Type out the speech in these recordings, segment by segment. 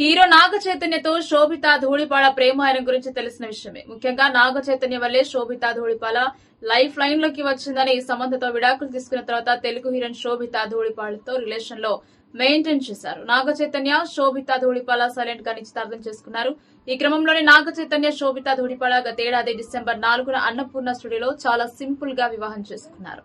Hero నాగ చైతన్యతో శోభిత ధూళిపాల ప్రేమ ఆయన గురించి తెలిసిన విషయమే. ముఖ్యంగా నాగ చైతన్య వల్లే శోభిత ధూళిపాల లైఫ్ లైన్లోకి వచ్చిందని ఈ సంబంధంతో విడాకులు తీసుకున్న తర్వాత తెలుగు హీరోయిన్ శోభిత ధూళిపాలతో రిలేషన్లో మెయింటైన్ చేశారు. నాగ చైతన్య శోభిత ధూళిపాల సైలెంట్గా నిశ్చితార్థం చేసుకున్నారు. ఈ క్రమంలోనే నాగ చైతన్య శోభిత ధూళిపాల గతేడాది డిసెంబర్ నాలుగున అన్నపూర్ణ స్టూడియోలో చాలా సింపుల్గా వివాహం చేసుకున్నారు.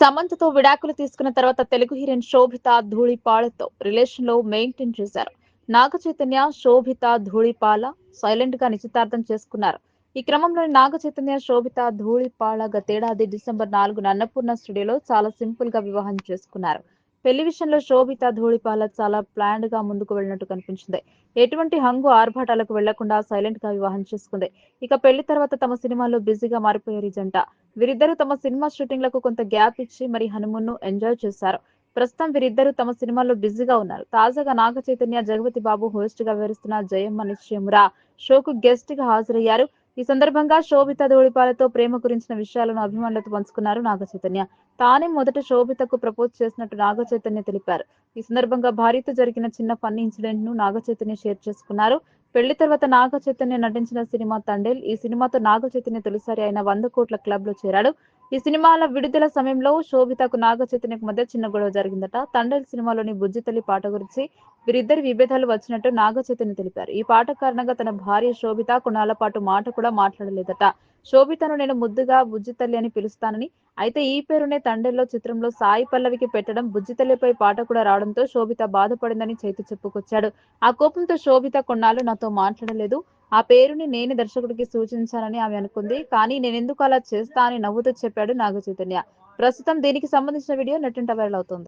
సమంతతో విడాకులు తీసుకున్న తర్వాత తెలుగు హీరోయిన్ శోభిత ధూళిపాలతో రిలేషన్లో మెయింటైన్ చేశారు. నాగ చైతన్య శోభిత ధూళిపాల సైలెంట్గా నిశ్చితార్థం చేసుకున్నారు. ఈ క్రమంలో నాగ చైతన్య శోభిత ధూళిపాల గతేడాది డిసెంబర్ నాలుగున అన్నపూర్ణ స్టూడియోలో చాలా సింపుల్గా వివాహం చేసుకున్నారు. పెళ్ళి విషయంలో శోభిత ధూళిపాల చాలా ప్లాన్డ్గా ముందుకు వెళ్ళినట్టు కనిపించింది. ఎటువంటి హంగు ఆర్భాటాలకు వెళ్ళకుండా సైలెంట్గా వివాహం చేసుకుంది. ఇక పెళ్ళి తర్వాత తమ సినిమాలో బిజీగా మారిపోయారు ఈ జంట. వీరిద్దరూ తమ సినిమా షూటింగ్లకు కొంత గ్యాప్ ఇచ్చి మరి హనుమూన్ను ఎంజాయ్ చేశారు. ప్రస్తుతం వీరిద్దరూ తమ సినిమాల్లో బిజీగా ఉన్నారు. తాజాగా నాగ చైతన్య జగపతి బాబు హోస్ట్గా వివరిస్తున్న జయమ్మ నిశ్చయమురా షోకు గెస్ట్గా హాజరయ్యారు. ఈ సందర్భంగా శోభిత ధూళిపాలతో ప్రేమ గురించిన విషయాలను అభిమానులతో పంచుకున్నారు నాగ చైతన్య. తానే మొదట శోభితకు ప్రపోజ్ చేసినట్టు నాగ చైతన్య తెలిపారు. ఈ సందర్భంగా భార్యతో జరిగిన చిన్న ఫన్నీ ఇన్సిడెంట్ను నాగ చైతన్య షేర్ చేసుకున్నారు. పెళ్ళి తర్వాత నాగ చైతన్య నటించిన సినిమా తండేల్. ఈ సినిమాతో నాగ చైతన్య తొలిసారి ఆయన వంద కోట్ల క్లబ్లో చేరాడు. ఈ సినిమాల విడుదల సమయంలో శోభితకు నాగ చైతన్యకు మధ్య చిన్న గొడవ జరిగిందట. తండ్రి సినిమాలోని బుజ్జితల్లి పాట గురించి వీరిద్దరి విభేదాలు వచ్చినట్టు నాగ చైతన్య తెలిపారు. ఈ పాట కారణంగా తన భార్య శోభిత కొన్నాళ్ళ పాటు మాట కూడా మాట్లాడలేదట. శోభితను నేను ముద్దుగా బుజ్జితల్లి అని పిలుస్తానని అయితే ఈ పేరునే తండ్రిలో చిత్రంలో సాయి పల్లవికి పెట్టడం బుజ్జితల్లిపై పాట కూడా రావడంతో శోభిత బాధపడిందని చైతు చెప్పుకొచ్చాడు. ఆ కోపంతో శోభిత కొన్నాళ్ళు నాతో మాట్లాడలేదు. ఆ పేరుని నేను దర్శకుడికి సూచించానని ఆమె అనుకుంది. కానీ నేనెందుకు అలా చేస్తా అని నవ్వుతూ చెప్పాడు నాగ చైతన్య ప్రస్తుతం దీనికి సంబంధించిన వీడియో నెట్టింట వైరల్ అవుతుంది.